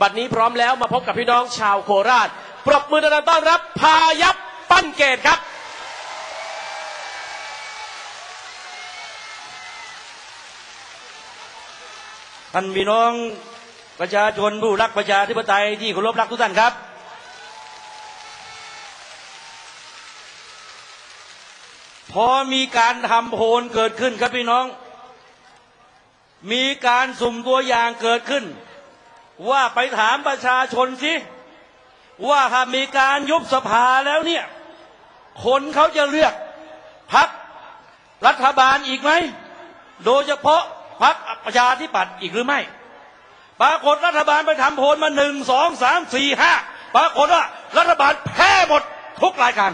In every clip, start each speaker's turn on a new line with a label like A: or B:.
A: บัดนี้พร้อมแล้วมาพบกับพี่น้องชาวโคราช ปรบมือดังต้อนรับ พายับปั้นเกตครับ
B: ท่านพี่น้องประชาชนผู้รักประชาธิปไตยที่เคารพรักทุกท่านครับ พอมีการทำโพลเกิดขึ้นครับพี่น้อง มีการสุ่มตัวอย่างเกิดขึ้น ว่าไปถามประชาชนสิว่าถ้ามีการยุบสภาแล้วเนี่ย คนเขาจะเลือกพักรัฐบาลอีกไหม โดยเฉพาะพักประชาธิปัตย์อีกหรือไม่ ปรากฏรัฐบาลไปทำโพลมาหนึ่งสองสามสี่ห้าปรากฏว่ารัฐบาลแพ้หมดทุกรายการ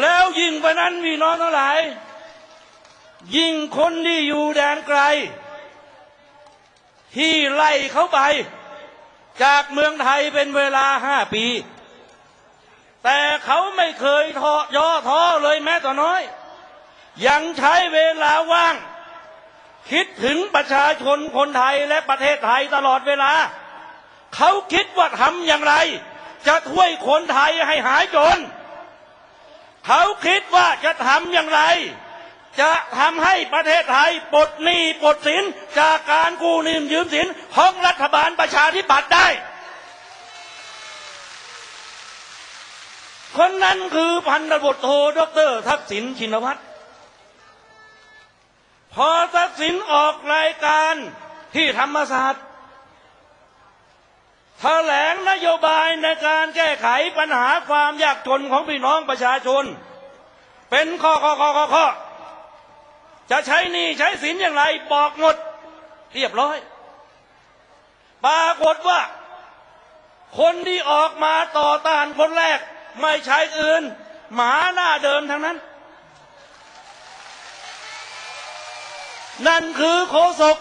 B: แล้วยิ่งไปนั้นพี่น้องทั้งหลาย ยิ่งคนที่อยู่แดนไกล ที่ไล่เขาไป จากเมืองไทยเป็นเวลาห้าปี แต่เขาไม่เคยท้อย่อท้อเลยแม้แต่น้อย ยังใช้เวลาว่าง คิดถึงประชาชนคนไทยและประเทศไทยตลอดเวลา เขาคิดว่าทำอย่างไร จะช่วยคนไทยให้หายจน เขาคิดว่าจะทำอย่างไร จะทำให้ประเทศไทยปลดหนี้ปลดสินจากการกู้หนี้ยืมสินของรัฐบาลประชาธิปัตย์ได้ คนนั้นคือพันตำรวจโทดรทักษิณชินวัตรพอทักษิณออกรายการที่ธรรมศาสตร์แถลงนโยบายในการแก้ไขปัญหาความยากจนของพี่น้องประชาชน เป็นข้อข้อข้อข้อข้อ จะใช้หนี้ใช้สินอย่างไร บอกหมด เรียบร้อย ปรากฏว่า คนที่ออกมาต่อต้านคนแรก ไม่ใช่อื่น หมาหน้าเดิมทั้งนั้น นั่นคือโคศก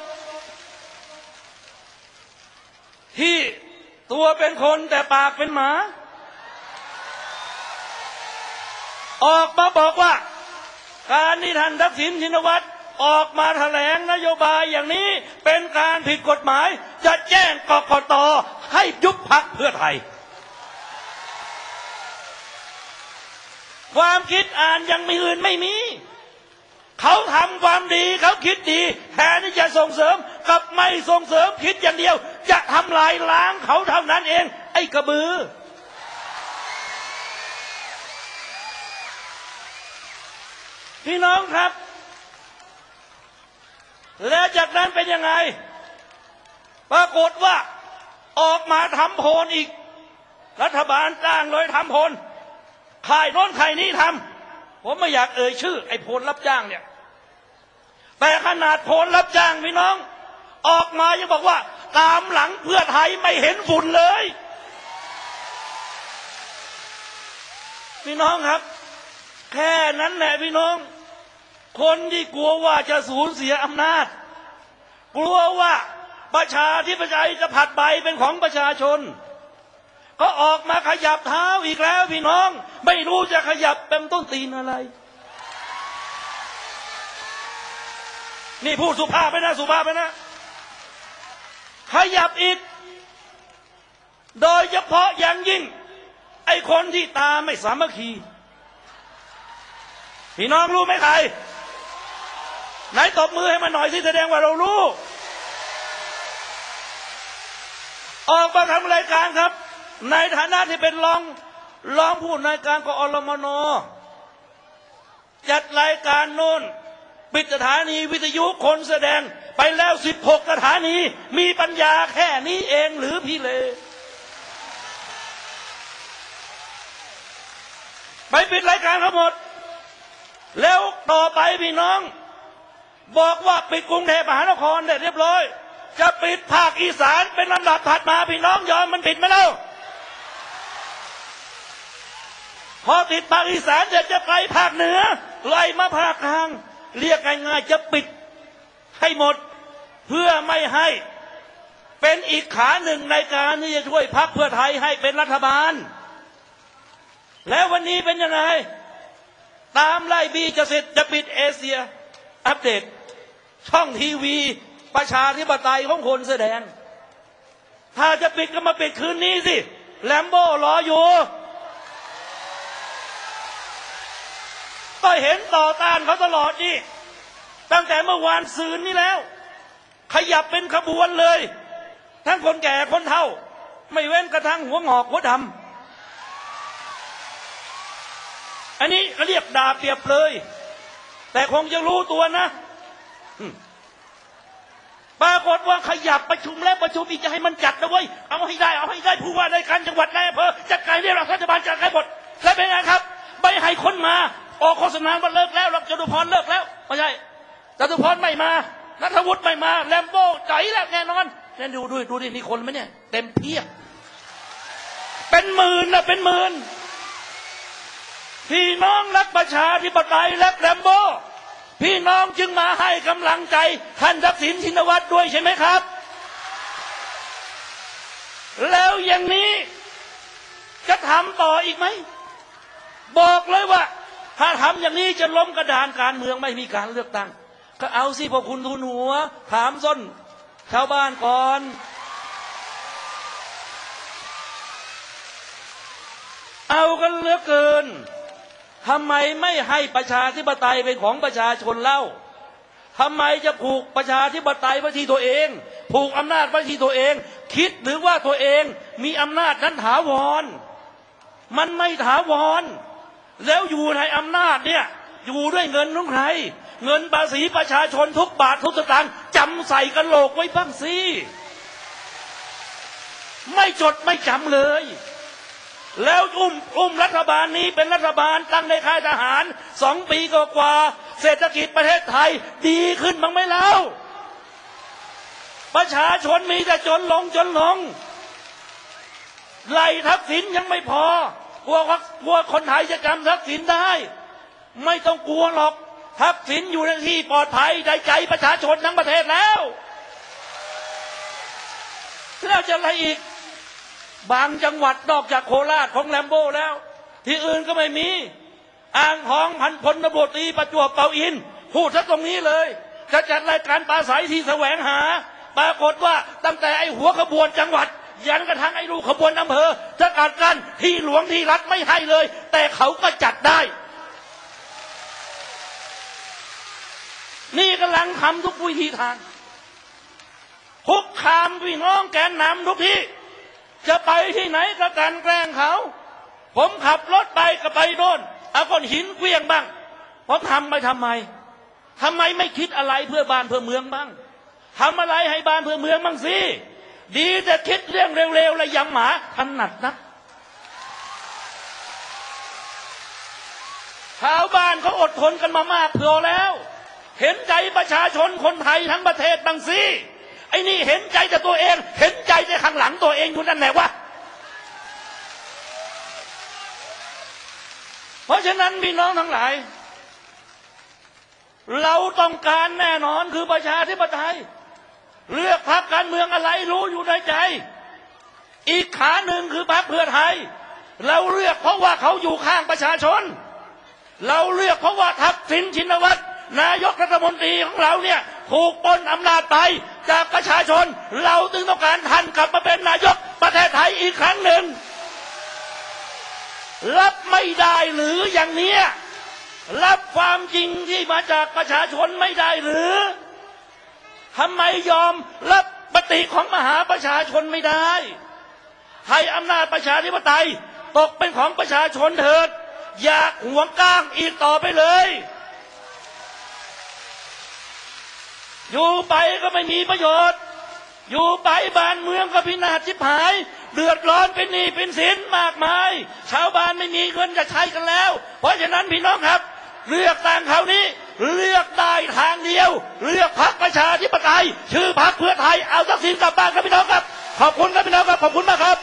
B: ที่ตัวเป็นคนแต่ปากเป็นหมา ออกมาบอกว่า การที่ท่านทักษิณชินวัตรออกมาแถลงนโยบายอย่างนี้เป็นการผิดกฎหมาย จะแจ้งกกตให้ยุบพักเพื่อไทย ความคิดอ่านยังมีอื่นไม่มี เขาทำความดีเขาคิดดีแทนที่จะส่งเสริมกับไม่ส่งเสริมคิดอย่างเดียว จะทำลายล้างเขาเท่านั้นเอง ไอ้กระบือ พี่น้องครับ แล้วจากนั้นเป็นยังไง ปรากฏว่าออกมาทำโพลอีก รัฐบาลจ้างเลยทำโพลข่ายโน้นข่ายนี้ทำผมไม่อยากเอ่ยชื่อ ไอ้โพลรับจ้างเนี่ย แต่ขนาดโพลรับจ้างพี่น้อง ออกมายังบอกว่า ตามหลังเพื่อไทยไม่เห็นฝุ่นเลยพี่น้องครับ แค่นั้นแหละพี่น้อง คนที่กลัวว่าจะสูญเสียอำนาจ กลัวว่าประชาธิปไตยจะผัดใบเป็นของประชาชน ก็ออกมาขยับเท้าอีกแล้วพี่น้อง ไม่รู้จะขยับเป็นต้นตีนอะไร นี่พูดสุภาพไปนะสุภาพไปนะ ขยับอีก โดยเฉพาะอย่างยิ่ง ไอ้คนที่ตาไม่สามัคคีพี่น้องรู้ไหมใคร ไหนตบมือให้มันหน่อยสิแสดงว่าเรารู้ ออกมาทำรายการครับ ในฐานะที่เป็นรองรองผู้ในการกอรมนจัดรายการโน้นปิดสถานีวิทยุคนแสดงไปแล้ว 16 สถานี มีปัญญาแค่นี้เองหรือพี่เล ไปปิดรายการทั้งหมด แล้วต่อไปพี่น้อง บอกว่าปิดกรุงเทพมหานครได้เรียบร้อย จะปิดภาคอีสานเป็นลำดับถัดมาพี่น้องยอมมันปิดไหมเล่าพอติดภาคอีสานเดี๋ยวจะไปภาคเหนือไล่มาภาคกลาง เรียกง่ายๆจะปิดให้หมด เพื่อไม่ให้ เป็นอีกขาหนึ่งในการที่จะช่วยพักเพื่อไทยให้เป็นรัฐบาล แล้ววันนี้เป็นยังไง ตามไล่บีจะเสร็จจะปิดเอเชีย อัปเดต ช่องทีวี ประชาธิปไตยของคนแสดง ถ้าจะปิดก็มาปิดคืนนี้สิแลมโบ้รออยู่ ก็เห็นต่อต้านเขาตลอดนี่ตั้งแต่เมื่อวานซืนนี้แล้ว ขยับเป็นขบวนเลย ทั้งคนแก่คนเฒ่า ไม่เว้นกระทั่งหัวหงอกหัวดำอันนี้เขาเรียกด่าเปรียบเลย แต่คงจะรู้ตัวนะปรากฏว่าขยับประชุมแล้วประชุมอีกจะให้มันจัดนะเว้ยเอาให้ได้เอาให้ได้ผู้ว่าในการจังหวัดนายอำเภอจัดการเรียกรัฐบาลจัดการหมดแล้วเป็นไงครับใบให้คนมา ออกโฆษณาว่าเลิกแล้วหรอกจตุพรเลิกแล้วไม่ใช่จตุพรไม่มานัทวุฒิไม่มาแลมโบ้ใจแล้วแน่นอนนี่ยดูดูดูดินี่คนไหมเนี่ย เต็มเพียบเป็นหมื่นนะเป็นหมื่น พี่น้องรักประชาธิปไตยและแรมโบ้พี่น้องจึงมาให้กำลังใจท่านทักษิณชินวัตรด้วยใช่ไหมครับ แล้วอย่างนี้จะทำต่ออีกไหม บอกเลยว่า ถ้าทำอย่างนี้จะล้มกระดานการเมืองไม่มีการเลือกตั้ง ก็เอาสิพอคุณทุนหัว ถามส้น ชาวบ้านก่อนเอากันเหลือเกิน ทำไมไม่ให้ประชาธิปไตยเป็นของประชาชนเล่าทำไมจะผูกประชาธิปไตยไว้ที่ตัวเอง ผูกอำนาจไว้ที่ตัวเอง คิดหรือว่าตัวเองมีอำนาจนั้นถาวร มันไม่ถาวร แล้วอยู่ในอำนาจเนี่ยอยู่ด้วยเงินของใคร เงินภาษีประชาชนทุกบาททุกสตางค์จำใส่กระโหลกไว้บ้างสิไม่จดไม่จำเลย แล้วอุ้มอุ้มรัฐาลนี้เป็นรัฐบาลตั้งในค่ายทหารสองปีกว่า เศรษฐกิจประเทศไทยดีขึ้นบ้างไหมเล่าประชาชนมีแต่จนลงจนลงไล่ทักษิณยังไม่พอกลัวว่ากลัวคนไทยจะจำทักษิณได้ ไม่ต้องกลัวหรอกทักษิณอยู่ในที่ปลอดภัยในใจประชาชนทั้งประเทศแล้วแล้วจะอะไรอีก บางจังหวัดนอกจากโคราชของแลมโบ้แล้ว ที่อื่นก็ไม่มี อ่างทองพันพลตำรวจตีประจวบเปาอิน พูดซะตรงนี้เลย จะจัดรายการปราศัยที่แสวงหา ปรากฏว่าตั้งแต่ไอ้หัวขบวนจังหวัด ยันกระทั่งไอ้ลูกขบวนอำเภอจะกัดกันที่หลวงที่รัฐไม่ให้เลย แต่เขาก็จัดได้ นี่กำลังทำทุกวิธีทางคุกคามพี่น้องแกนนำทุกที่ จะไปที่ไหนก็การแกล้งเขา ผมขับรถไปก็ไปโน่นเอาก้อนหินเกลี้ยงบ้าง ผมทำไปทำไมทำไมไม่คิดอะไรเพื่อบ้านเพื่อเมืองบ้างทำอะไรให้บ้านเพื่อเมืองบ้างสิ ดีแต่คิดเรื่องเร็วๆและยังหมาถนัดนักชาวบ้านเขาอดทนกันมามากพอแล้ว เห็นใจประชาชนคนไทยทั้งประเทศบ้างสิไอ้นี่เห็นใจแต่ตัวเอง เห็นใจแต่ข้างหลังตัวเองอยู่นั่นแหละวะ เพราะฉะนั้นพี่น้องทั้งหลาย เราต้องการแน่นอนคือประชาธิปไตย เลือกพรรคการเมืองอะไรรู้อยู่ในใจ อีกขาหนึ่งคือพรรคเพื่อไทย เราเลือกเพราะว่าเขาอยู่ข้างประชาชน เราเลือกเพราะว่าทักษิณชินวัตรนายกรัฐมนตรีของเราเนี่ยถูกปนอำนาจไปจากประชาชน เราจึงต้องการท่านกลับมาเป็นนายกประเทศไทยอีกครั้งหนึ่ง รับไม่ได้หรืออย่างเนี้ยรับความจริงที่มาจากประชาชนไม่ได้หรือทำไมยอมรับปฏิของมหาประชาชนไม่ได้ ให้อำนาจประชาธิปไตยตกเป็นของประชาชนเถิด อยากหวงก้างอีกต่อไปเลย อยู่ไปก็ไม่มีประโยชน์ อยู่ไปบ้านเมืองก็พินาศชิบหาย เดือดร้อนเป็นหนี้เป็นสินมากมาย ชาวบ้านไม่มีเงินจะใช้กันแล้ว เพราะฉะนั้นพี่น้องครับ เลือกตั้งคราวนี้เลือกได้ทางเดียว เลือกพรรคประชาธิปไตย ชื่อพรรคเพื่อไทยเอาทักษิณกลับบ้านครับพี่น้องครับ ขอบคุณครับพี่น้องครับขอบคุณมากครับ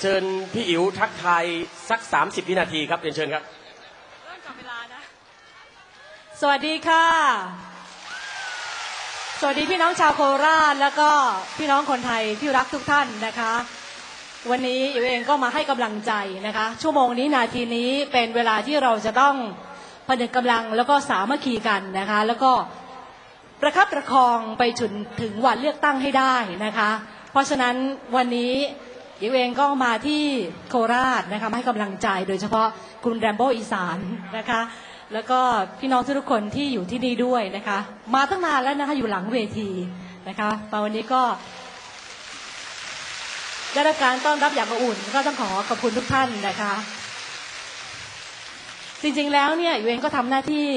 A: เชิญพี่อิ๋วทักทายสัก 30 วินาทีครับเรียนเชิญครับ
C: เริ่มจับเวลานะ สวัสดีค่ะ สวัสดีพี่น้องชาวโคราชแล้วก็พี่น้องคนไทยที่รักทุกท่านนะคะ วันนี้อิ๋วเองก็มาให้กำลังใจนะคะ ชั่วโมงนี้นาทีนี้เป็นเวลาที่เราจะต้องผนึกกำลังแล้วก็สามัคคีกันนะคะ แล้วก็ประคับประคองไปจนถึงวันเลือกตั้งให้ได้นะคะ เพราะฉะนั้นวันนี้ยิวเองก็มาที่โคราชนะคะให้กำลังใจโดยเฉพาะคุณแรมโบ้อีสานนะคะ แล้วก็พี่น้องทุกคนที่อยู่ที่นี่ด้วยนะคะ มาตั้งนานแล้วนะคะอยู่หลังเวทีนะคะมาวันนี้ก็ได้รับการต้อนรับอย่างอบอุ่น ก็ต้องขอขอบคุณทุกท่านนะคะ จริงๆแล้วเนี่ยอยู่เองก็ทำหน้าที่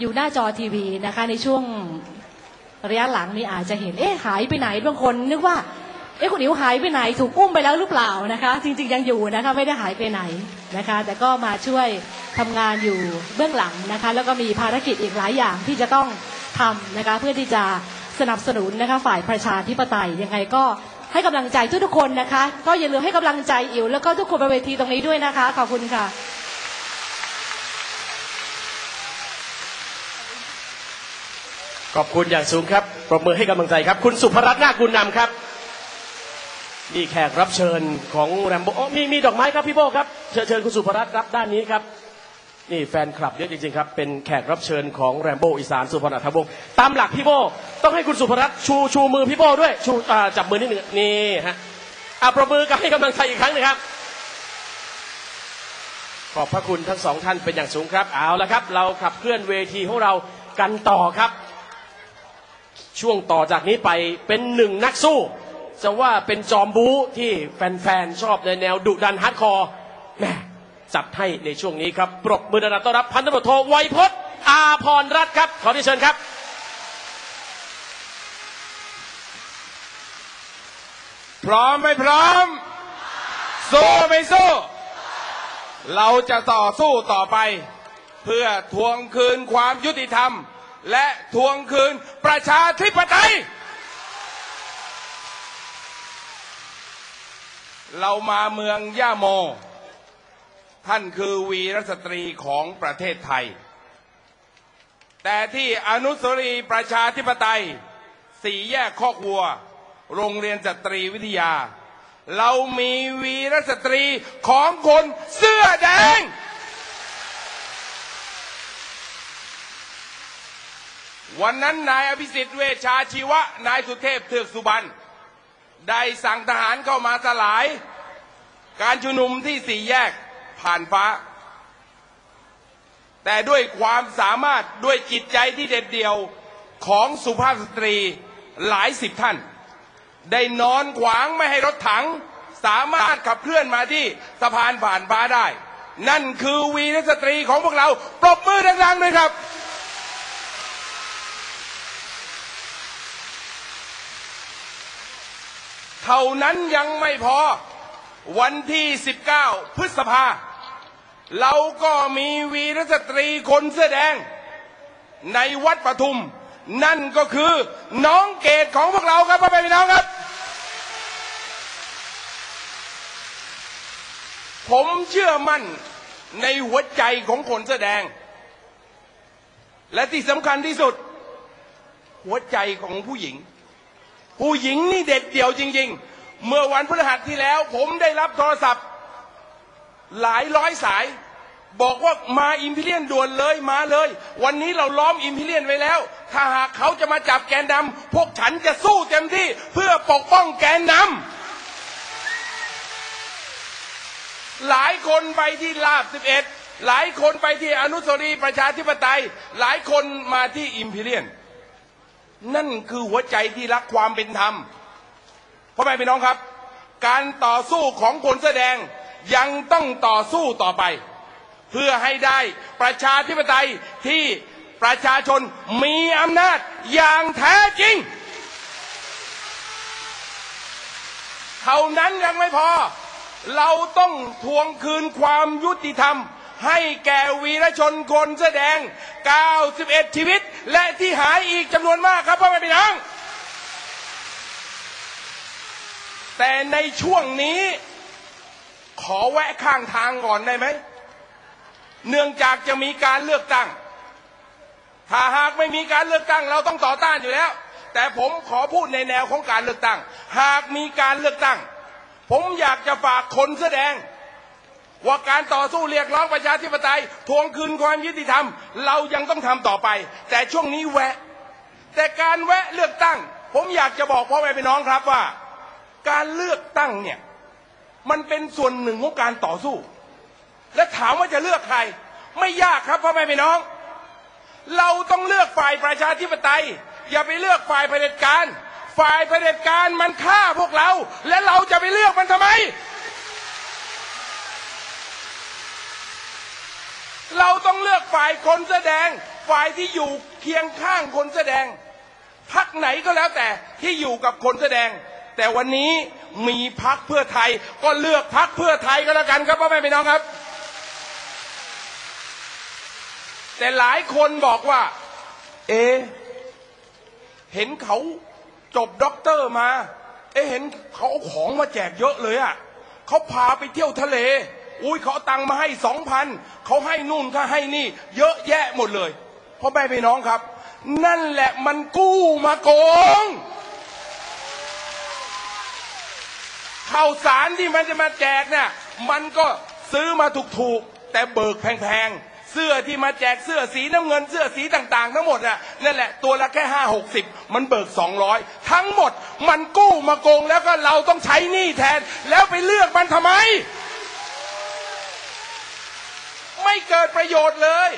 C: อยู่หน้าจอทีวีนะคะ ในช่วงระยะหลังนี้อาจจะเห็นเอ๊ะหายไปไหนบางคนนึกว่า เอ๊ะคุณอิ๋วหายไปไหนถูกอุ้มไปแล้วหรือเปล่านะคะ จริง ๆ ยังอยู่นะคะไม่ได้หายไปไหนนะคะ แต่ก็มาช่วยทำงานอยู่เบื้องหลังนะคะ แล้วก็มีภารกิจอีกหลายอย่างที่จะต้องทำนะคะ เพื่อที่จะสนับสนุนนะคะฝ่ายประชาธิปไตยยังไงก็ให้กำลังใจทุกๆคนนะคะ ก็อย่าลืมให้กำลังใจอิ๋วแล้วก็ทุกคนบนเวทีตรงนี้ด้วยนะคะขอบคุณค่ะ
A: ขอบคุณอย่างสูงครับ ปรบมือให้กำลังใจครับ คุณสุภรัตน์นาคกุลนำครับ นี่แขกรับเชิญของแรมโบ้อ๋อมีมีดอกไม้ครับพี่โบครับเชิญเชิญคุณสุภรัตน์รับด้านนี้ครับนี่แฟนคลับเยอะจริงๆครับเป็นแขกรับเชิญของแรมโบ้อีสานสุพรรณทวงศ์ตามหลักพี่โบต้องให้คุณสุภรัตน์ชูชูมือพี่โบด้วยชูอ่าจับมือนิดหนึ่งนี่ฮะอะปรบมือกับให้กำลังใจอีกครั้งหนึงครับ ขอบพระคุณทั้งสองท่านเป็นอย่างสูงครับเอาละครับ เราขับเคลื่อนเวทีของเรากันต่อครับ ช่วงต่อจากนี้ไปเป็นหนึ่งนักสู้ จะว่าเป็นจอมบู๊ที่แฟนๆ ชอบในแนวดุดันฮาร์ดคอร์แม่จัดให้ในช่วงนี้ครับ ปรบมือดังๆต้อนรับพันตำรวจโทไวยพจน์อาพรรัตน์ครับ ขอที่เชิญครับ
D: พร้อมไม่พร้อม สู้ไม่สู้ เราจะต่อสู้ต่อไป เพื่อทวงคืนความยุติธรรม และทวงคืนประชาธิปไตย เรามาเมืองย่าโม ท่านคือวีรสตรีของประเทศไทย แต่ที่อนุสรีประชาธิปไตย สี่แยกคอกวัว โรงเรียนสตรีวิทยา เรามีวีรสตรีของคนเสื้อแดง วันนั้นนายอภิสิทธิ์เวชาชีวะ นายสุเทพเทือกสุบรรณ ได้สั่งทหารเข้ามาสลาย การชุมนุมที่สี่แยกผ่านฟ้า แต่ด้วยความสามารถด้วยจิตใจที่เด็ดเดี่ยวของสุภาพสตรีหลายสิบท่าน ได้นอนขวางไม่ให้รถถัง สามารถขับเคลื่อนมาที่สะพานผ่านฟ้าได้ นั่นคือวีรสตรีของพวกเรา ปรบมือดังๆเลยครับ ท่านั้นยังไม่พอ วันที่ 19 พฤษภา เราก็มีวีรสตรีคนเสื้อแดง ในวัดปทุม นั่นก็คือน้องเกดของพวกเราครับพ่อแม่พี่น้องครับ ผมเชื่อมั่นในหัวใจของคนเสื้อแดง และที่สำคัญที่สุด หัวใจของผู้หญิง ผู้หญิงนี่เด็ดเดี่ยวจริง ๆ เมื่อวันพฤหัสที่แล้ว ผมได้รับโทรศัพท์ หลายร้อยสาย บอกว่ามาอิมพีเรียนด่วนเลยมาเลย วันนี้เราล้อมอิมพีเรียนไว้แล้ว ถ้าหากเขาจะมาจับแกนนำพวกฉันจะสู้เต็มที่เพื่อปกป้องแกนนำหลายคนไปที่ลาบ 11 หลายคนไปที่อนุสรีประชาธิปไตย หลายคนมาที่อิมพีเรียน นั่นคือหัวใจที่รักความเป็นธรรมพ่อแม่พี่น้องครับ การต่อสู้ของคนแสอแดงยังต้องต่อสู้ต่อไป เพื่อให้ได้ประชาธิปไตยที่ประชาชนมีอำนาจอย่างแท้จริง เท่านั้นยังไม่พอ เราต้องทวงคืนความยุติธรรม ให้แก่วีรชนคนแสอแดง 91 ชีวิต และที่หายอีกจำนวนมากครับพ่อแม่พี่น้องแต่ในช่วงนี้ ขอแวะข้างทางก่อนได้ไหม เนื่องจากจะมีการเลือกตั้ง ถ้าหากไม่มีการเลือกตั้ง เราต้องต่อต้านอยู่แล้ว แต่ผมขอพูดในแนวของการเลือกตั้ง หากมีการเลือกตั้ง ผมอยากจะฝากคนแสดง ว่าการต่อสู้เรียกร้องประชาธิปไตยทวงคืนความยุติธรรม เรายังต้องทำต่อไป แต่ช่วงนี้แวะ แต่การแวะเลือกตั้ง ผมอยากจะบอกพ่อแม่พี่น้องครับว่า การเลือกตั้งเนี่ยมันเป็นส่วนหนึ่งของการต่อสู้ และถามว่าจะเลือกใคร ไม่ยากครับพ่อแม่พี่น้อง เราต้องเลือกฝ่ายประชาธิปไตย อย่าไปเลือกฝ่ายเผด็จการ ฝ่ายเผด็จการมันฆ่าพวกเรา และเราจะไปเลือกมันทำไม เราต้องเลือกฝ่ายคนแสดง ฝ่ายที่อยู่เคียงข้างคนแสดงพักไหนก็แล้วแต่ที่อยู่กับคนแสดง แต่วันนี้มีพักเพื่อไทย ก็เลือกพักเพื่อไทยก็แล้วกันครับพ่อแม่พี่น้องครับ แต่หลายคนบอกว่า เอ เห็นเขาจบด็อกเตอร์มา เอเห็นเขาเอาของมาแจกเยอะเลยอะเขาพาไปเที่ยวทะเล อุ้ยเขาเอาตังค์มาให้สองพันเขาให้นู่นเขาให้นี่ เยอะแยะหมดเลยพ่อแม่พี่น้องครับ นั่นแหละมันกู้มาโกงข้าวสารที่มันจะมาแจกเนี่ยมันก็ซื้อมาถูกๆแต่เบิกแพงๆ เสื้อที่มาแจกเสื้อสีน้ำเงินเสื้อสีต่างๆ ทั้งหมดน่ะนั่นแหละตัวละแค่ห้าหกสิบมันเบิกสองร้อยทั้งหมดมันกู้มาโกงแล้วก็เราต้องใช้หนี้แทน แล้วไปเลือกมันทำไม ไม่เกิดประโยชน์เลย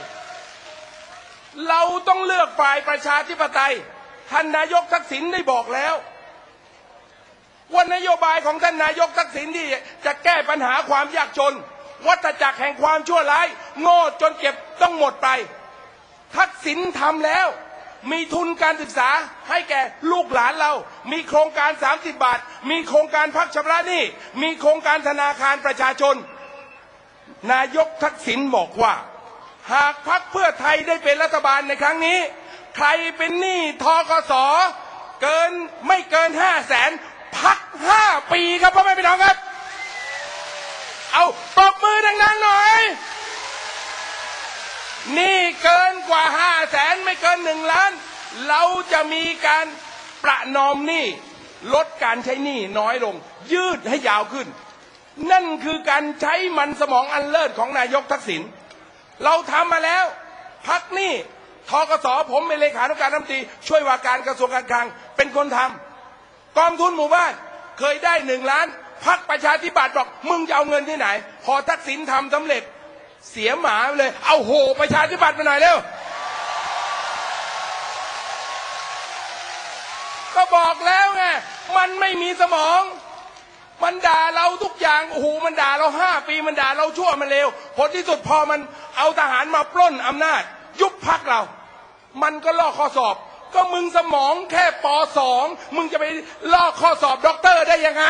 D: เราต้องเลือกฝ่ายประชาธิปไตยท่านนายกทักษิณได้บอกแล้วว่านโยบายของท่านนายกทักษิณที่จะแก้ปัญหาความยากจน วัฏจักรแห่งความชั่วร้ายโง่จนเก็บต้องหมดไป ทักษิณทำแล้ว มีทุนการศึกษาให้แก่ลูกหลานเรา มีโครงการ 30 บาท มีโครงการพักชำระหนี้มีโครงการธนาคารประชาชน นายกทักษิณบอกว่า หากพักเพื่อไทยได้เป็นรัฐบาลในครั้งนี้ ใครเป็นหนี้ทกสเกินไม่เกินห้าแสนพักห้าปีครับพ่อแม่พี่น้องครับ เอาปรบมือดังๆหน่อยหนี่เกินกว่าห้าแสนไม่เกินหนึ่งล้าน เราจะมีการประนอมหนี้ลดการใช้หนี้น้อยลง ยืดให้ยาวขึ้น นั่นคือการใช้มันสมองอันเลิศของนายกทักษิณเราทำมาแล้วพักนี้ทกสผมเป็นเลขานุการรัฐมนตรีช่วยว่าการกระทรวงการคลังเป็นคนทำกองทุนหมู่บ้านเคยได้หนึ่งล้านพักประชาธิปัตย์บอกมึงจะเอาเงินที่ไหน พอทักษิณทำสำเร็จเสียหมาไปเลย เอาโหประชาธิปัตย์มาหน่อยเร็วก็บอกแล้วไงมันไม่มีสมอง มันด่าเราทุกอย่างโอ้โหมันด่าเราห้าปี มันด่าเราชั่วมันเลวผลที่สุดพอมันเอาทหารมาปล้นอำนาจ ยุบพักเรา มันก็ลอกข้อสอบ ก็มึงสมองแค่ปสองมึงจะไปลอกข้อสอบด็อกเตอร์ได้ยังไง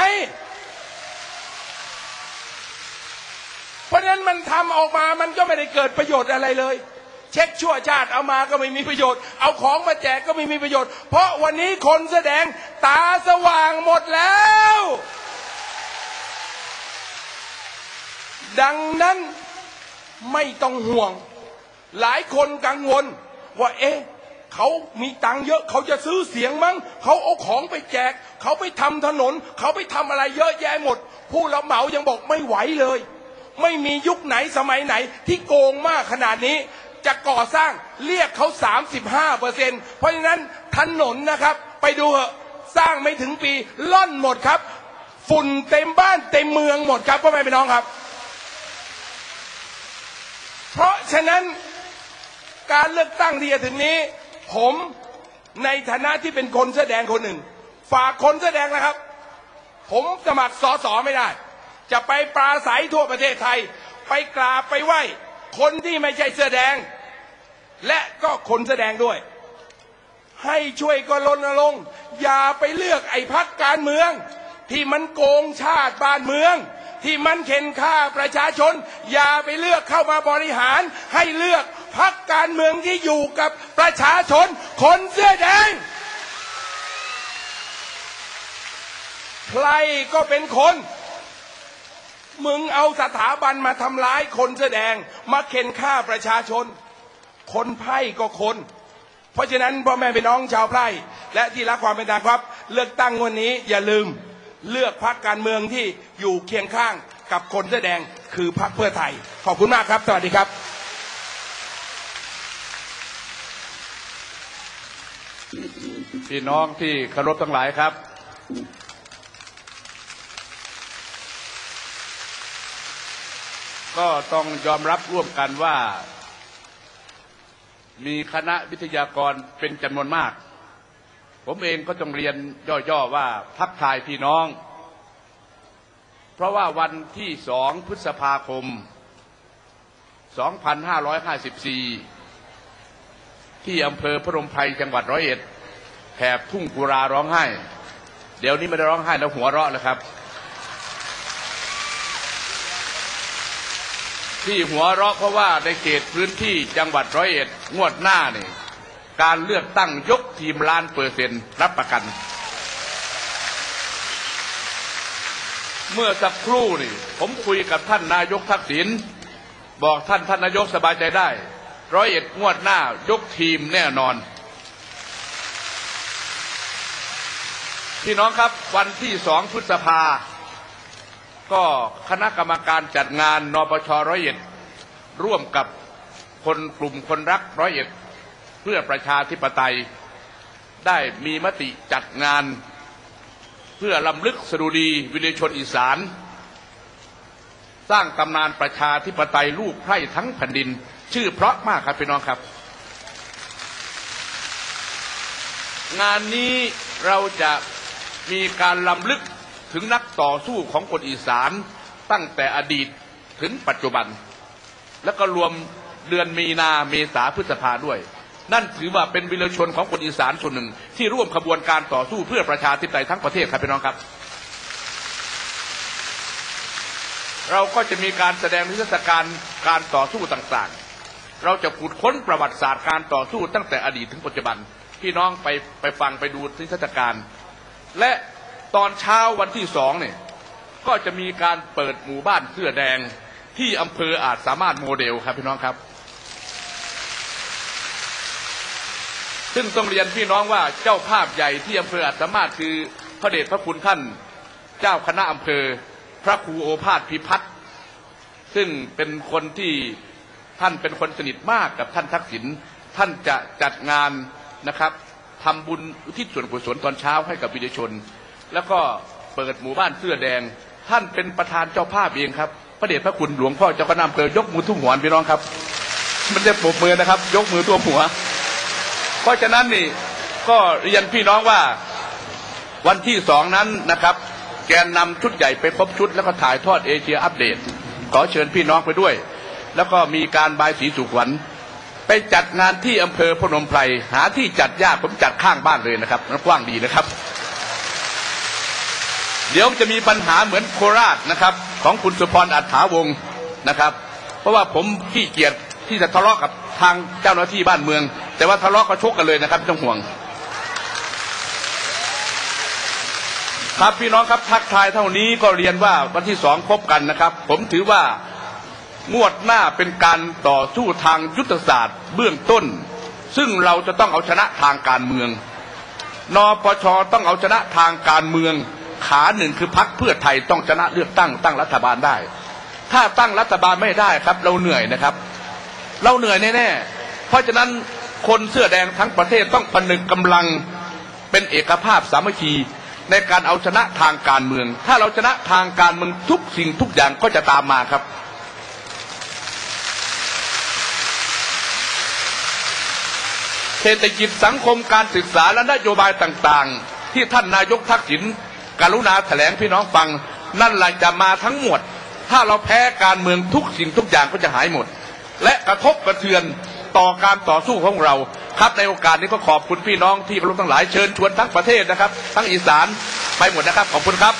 D: เพราะฉะนั้นมันทำออกมามันก็ไม่ได้เกิดประโยชน์อะไรเลย เช็คชั่วชาติเอามาก็ไม่มีประโยชน์ เอาของมาแจกก็ไม่มีประโยชน์ เพราะวันนี้คนแสดงตาสว่างหมดแล้ว ดังนั้นไม่ต้องห่วง หลายคนกังวล ว่าเอ๊ะเขามีตังค์เยอะเขาจะซื้อเสียงมั้งเขาเอาของไปแจก เขาไปทำถนน เขาไปทำอะไรเยอะแยะหมด ผู้รับเหมายังบอกไม่ไหวเลย ไม่มียุคไหนสมัยไหน ที่โกงมากขนาดนี้ จะก่อสร้างเรียกเขา 35เปอร์เซ็นเพราะฉะนั้นถนนนะครับ ไปดูเหอะสร้างไม่ถึงปีล่อนหมดครับ ฝุ่นเต็มบ้านเต็มเมืองหมดครับพ่อแม่พี่น้องครับ เพราะฉะนั้นการเลือกตั้งที่จะถึงนี้ ผมในฐานะที่เป็นคนแสดงคนหนึ่ง ฝากคนแสดงนะครับ ผมสมัครสอสอไม่ได้ จะไปปราศัยทั่วประเทศไทย ไปกราบไปไหว้คนที่ไม่ใช่เสื้อแดง และก็คนแสดงด้วย ให้ช่วยก็รณรงค์อย่าไปเลือกไอ้พักการเมือง ที่มันโกงชาติบ้านเมือง ที่มันเข็นฆ่าประชาชน อย่าไปเลือกเข้ามาบริหาร ให้เลือกพักการเมืองที่อยู่กับประชาชน คนเสื้อแดงใครก็เป็นคน มึงเอาสถาบันมาทำร้ายคนแสอแดง มาเข็นฆ่าประชาชน คนไพ่ก็คน เพราะฉะนั้นพ่อแม่พี่น้องชาวไพร่และที่รักความเป็นธรรมครับ เลือกตั้งวันนี้อย่าลืม เลือกพรรคการเมืองที่อยู่เคียงข้างกับคนเสื้อแดงคือพรรคเพื่อไทย ขอบคุณมากครับ สวัสดีครับ
E: พี่น้องที่เคารพทั้งหลายครับ ก็ต้องยอมรับร่วมกันว่า มีคณะวิทยากรเป็นจำนวนมาก ผมเองก็ต้องเรียนย่อๆว่าทักทายพี่น้อง เพราะว่าวันที่สองพฤษภาคม 2554 ที่อำเภอพนมไพรจังหวัดร้อยเอ็ดแถบทุ่งกุราร้องไห้ เดี๋ยวนี้ไม่ได้ร้องไห้แล้วหัวเราะแล้วครับ ที่หัวเราะเพราะว่าในเขตพื้นที่จังหวัดร้อยเอ็ดงวดหน้านี่ การเลือกตั้งยกทีมล้านเปอร์เซ็นต์รับประกัน เมื่อสักครู่นี่ ผมคุยกับท่านนายกทักษิณบอกท่านท่านนายกสบายใจได้ ร้อยเอ็ดงวดหน้ายกทีมแน่นอนพี่น้องครับวันที่สองพฤษภา ก็คณะกรรมการจัดงานนปชร้อยเอ็ดร่วมกับคนกลุ่มคนรักร้อยเอ็ด เพื่อประชาธิปไตยได้มีมติจัดงาน เพื่อลำลึกสดุดีวิญญชนอีสาน สร้างตำนานประชาธิปไตยลูกไพร่ทั้งแผ่นดิน ชื่อเพราะมากครับพี่น้องครับ งานนี้เราจะมีการลำลึกถึงนักต่อสู้ของคนอีสานตั้งแต่อดีตถึงปัจจุบัน แล้วก็รวมเดือนมีนาเมษาพฤษภาด้วย นั่นถือว่าเป็นวิรชนของคนอีสานส่วนหนึ่ง ที่ร่วมขบวนการต่อสู้เพื่อประชาธิปไตยทั้งประเทศครับพี่น้องครับ เราก็จะมีการแสดงนิทรรศการการต่อสู้ต่างๆ เราจะขุดค้นประวัติศาสตร์การต่อสู้ตั้งแต่อดีตถึงปัจจุบันพี่น้องไปไปฟังไปดูนิทรรศการ และตอนเช้าวันที่สองเนี่ยก็จะมีการเปิดหมู่บ้านเสื้อแดงที่อำเภออาจสามารถโมเดลครับพี่น้องครับ ซึ่งต้องเรียนพี่น้องว่าเจ้าภาพใหญ่ที่อำเภออาจสามารถคือพระเดชพระคุณท่าน เจ้าคณะอำเภอ พระครูโอภาสพิพัฒน์ซึ่งเป็นคนที่ท่านเป็นคนสนิทมากกับท่านทักษิณท่านจะจัดงานนะครับทำบุญทิศส่วนกุศลตอนเช้าให้กับวิญญชน แล้วก็เปิดหมู่บ้านเสื้อแดง ท่านเป็นประธานเจ้าภาพเองครับ พระเดชพระคุณหลวงพ่อเจ้าคณะอำเภอยกมือทุ่มหัวพี่น้องครับ มันจะปรบมือนะครับ ยกมือท่วหัว เพราะฉะนั้นนี่ก็เรียนพี่น้องว่าวันที่สองนั้นนะครับ แกนนำชุดใหญ่ไปพบชุด แล้วก็ถ่ายทอดเอเชียอัปเดต ขอเชิญพี่น้องไปด้วย แล้วก็มีการบายสีสุขวัญไปจัดงานที่อำเภอพนมไพรหาที่จัดยากผมจัดข้างบ้านเลยนะครับมันกว้างดีนะครับ เดี๋ยวจะมีปัญหาเหมือนโคราชนะครับ ของคุณสุพรอัฏฐาวงศ์นะครับ เพราะว่าผมขี้เกียจ ที่จะทะเลาะกับทางเจ้าหน้าที่บ้านเมือง แต่ว่าทะเลาะก็ชกกันเลยนะครับไม่ต้องห่วง ครับพี่น้องครับทักทายเท่านี้ก็เรียนว่าวันที่สองพบกันนะครับ ผมถือว่างวดหน้าเป็นการต่อสู้ทางยุทธศาสตร์เบื้องต้น ซึ่งเราจะต้องเอาชนะทางการเมืองนปชต้องเอาชนะทางการเมือง ขาหนึ่งคือพักเพื่อไทยต้องชนะเลือกตั้งตั้งรัฐบาลได้ ถ้าตั้งรัฐบาลไม่ได้ครับ เราเหนื่อยนะครับ เราเหนื่อยแน่ๆเพราะฉะนั้นคนเสื้อแดงทั้งประเทศต้องผนึกกำลังเป็นเอกภาพสามัคคีในการเอาชนะทางการเมือง ถ้าเราชนะทางการเมืองทุกสิ่งทุกอย่างก็จะตามมาครับ เศรษฐกิจสังคมการศึกษาและนโยบายต่างๆ ที่ท่านนายกทักษิณกรุณาแถลงพี่น้องฟัง นั่นแหละจะมาทั้งหมด ถ้าเราแพ้การเมืองทุกสิ่งทุกอย่างก็จะหายหมด และกระทบกระเทือนต่อการต่อสู้ของเรา ครับในโอกาสนี้ก็ขอบคุณพี่น้องที่เคารพทั้งหลายเชิญชวนทั้งประเทศนะครับ ทั้งอีสานไปหมดนะครับขอบคุณครับ